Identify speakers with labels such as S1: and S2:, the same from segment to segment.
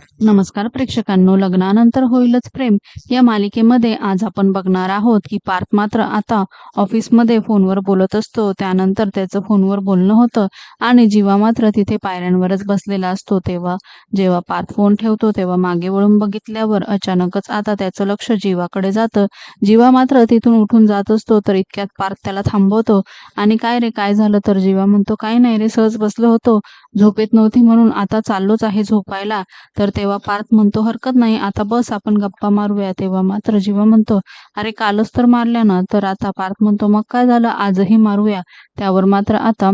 S1: नमस्कार प्रेक्षकांनो लग्नानंतर होईलच प्रेम. या मालिकेमध्ये आज आपण बघणार आहोत की पार्थ मात्र आता ऑफिसमध्ये फोनवर बोलत असतो. त्यानंतर त्याचं फोनवर बोलणं होतं आणि जीवा मात्र तिथे पायऱ्यांवरच बसलेला असतो. तेव्हा जेव्हा पार्थ फोन ठेवतो तेव्हा मागे वळून बघितल्यावर अचानकच आता त्याचं लक्ष जीवाकडे जातं. जीवा मात्र तिथून उठून जात असतो तर इतक्यात पार्थ त्याला थांबवतो. आणि काय रे काय झालं? तर जीवा म्हणतो काय नाही रे सहज बसलो होतो. झोपेत नव्हती म्हणून आता चाललोच आहे झोपायला. तर तेव्हा पार्थ म्हणतो हरकत नाही आता बस आपण गप्पा मारूया. तेव्हा मात्र जीवा म्हणतो अरे कालच तर मारल्या ना तर आता पार्थ म्हणतो मग काय झालं? आजही मारूया. त्यावर मात्र आता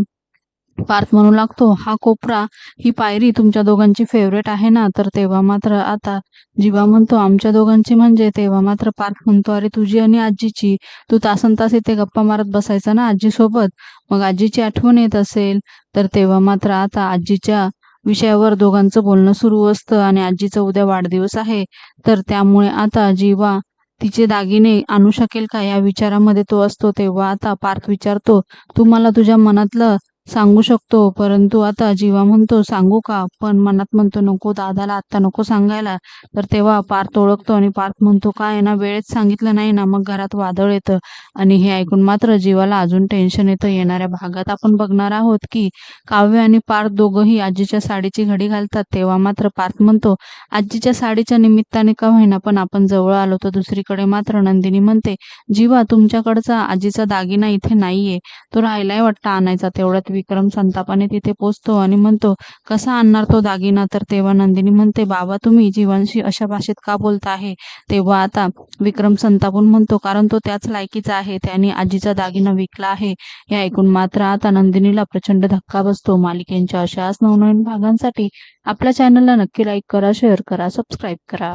S1: पार्थ म्हणू लागतो हा कोपरा ही पायरी तुमच्या दोघांची फेवरेट आहे ना? तर तेव्हा मात्र आता जीवा म्हणतो आमच्या दोघांची म्हणजे? तेव्हा मात्र पार्थ म्हणतो अरे तुझी आणि आजीची तू तासन तास इथे गप्पा मारत बसायचा ना आजी सोबत मग आजीची आठवण येत असेल. तर तेव्हा मात्र आता आजीच्या विषयावर दोघांचं बोलणं सुरू असतं आणि आजीचा उद्या वाढदिवस आहे. तर त्यामुळे आता जीवा तिचे दागिने आणू शकेल का? या विचारामध्ये तो असतो तेव्हा आता पार्थ विचारतो तू मला तुझ्या मनातलं सांगू शकतो. परंतु आता जीवा म्हणतो सांगू का? पण मनात म्हणतो नको दादाला आत्ता नको सांगायला. तर तेव्हा पार्थ ओळखतो आणि पार्थ म्हणतो काय ना वेळेत सांगितलं नाही ना मग घरात वादळ येतं. आणि हे ऐकून मात्र जीवाला अजून टेन्शन येतं. येणाऱ्या भागात आपण बघणार आहोत की काव्य आणि पार्थ दोघंही आजीच्या साडीची घडी घालतात. तेव्हा मात्र पार्थ म्हणतो आजीच्या साडीच्या निमित्ताने का होईना पण आपण जवळ आलो तर दुसरीकडे मात्र नंदिनी म्हणते जीवा तुमच्याकडचा आजीचा दागिना इथे नाहीये. तो राहिलाय वाटतं आणायचा. तेवढ्यात विक्रम संतापाने तिथे पोचतो आणि म्हणतो कसा आणणार तो दागिना? तर तेव्हा नंदिनी म्हणते बाबा तुम्ही जीवांशी अशा भाषेत का बोलता आहे? तेव्हा आता विक्रम संतापून म्हणतो कारण तो त्याच लायकीचा आहे त्याने आजीचा दागिना विकला आहे. हे ऐकून मात्र आता नंदिनीला प्रचंड धक्का बसतो. मालिकेंच्या अशाच नवनवीन भागांसाठी आपल्या चॅनलला नक्की लाईक करा शेअर करा सबस्क्राईब करा.